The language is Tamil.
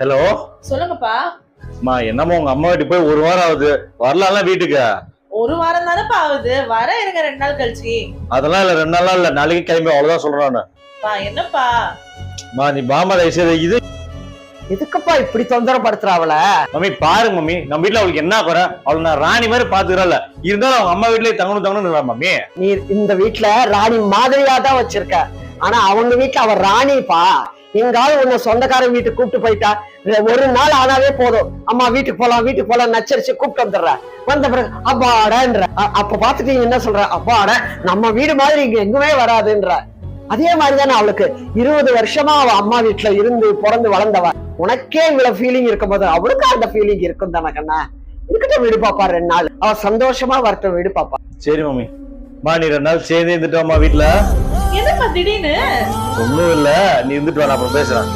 ஹலோ சொல்லுங்கப்பா. அம்மா என்னம்மா உங்க அம்மா வீட்டுக்கு போய் ஒரு வாரம் ஆகுது. வரலாம் வீட்டுக்கு? ஒரு வாரம் தானேப்பா ஆகுது. வர இருங்க ரெண்டு நாள் கழிச்சு. அதெல்லாம் இல்ல ரெண்டு நாளா இல்ல. நாளைக்கு கிளம்பி அவ்வளவுதான் சொல்றேன் நானு. பா என்னப்பா? அம்மா நீ பாமா தயவு செய்து இது எதுக்குப்பா இப்படி தொந்தரப்படுத்துற அவள? மம்மி பாருங்க மம்மி. நம்ம வீட்ல அவளுக்கு என்ன குறை? அவளை நான் ராணி மாதிரி பாத்துக்கிறல இருந்தாலும் அவங்க அம்மா வீட்லயே தங்கணும் தங்கணும் மம்மி? நீ இந்த வீட்ல ராணி மாதிரியா தான் வச்சிருக்க. ஆனா அவங்க வீட்ல அவ ராணிப்பா. எங்காவது உன்னை சொந்தக்காரன் வீட்டுக்கு கூப்பிட்டு போயிட்டா ஒரு நாள் ஆனாவே போதும். அம்மா வீட்டுக்கு போலாம் வீட்டுக்கு போலாம் நச்சரிச்சு கூப்பிட்டு வந்துடுற. வந்த பிறகு அப்பாடன்ற. அப்ப பாத்துட்டு என்ன சொல்ற? அப்பாட நம்ம வீடு மாதிரி இங்க எங்குமே வராதுன்ற. அதே மாதிரிதானே அவளுக்கு. இருபது வருஷமா அவ அம்மா வீட்டுல இருந்து பிறந்து வளர்ந்தவ. உனக்கே இவ்வளவு ஃபீலிங் இருக்கும்போது அவளுக்கு அந்த ஃபீலிங் இருக்கும் தானே கண்ணா? இருக்கட்டும் விடு பாப்பா ரெண்டு நாள். அவ சந்தோஷமா வரட்டும் வீடு பாப்பா. சரி மாமி மா நீ ரெண்டு நாள் சேர்ந்து இருந்துட்டோம்மா வீட்டுல. என்னப்பா திடீர்னு? ஒண்ணும் இல்ல நீ இருந்துட்டு வர அப்புறம் பேசுறேன்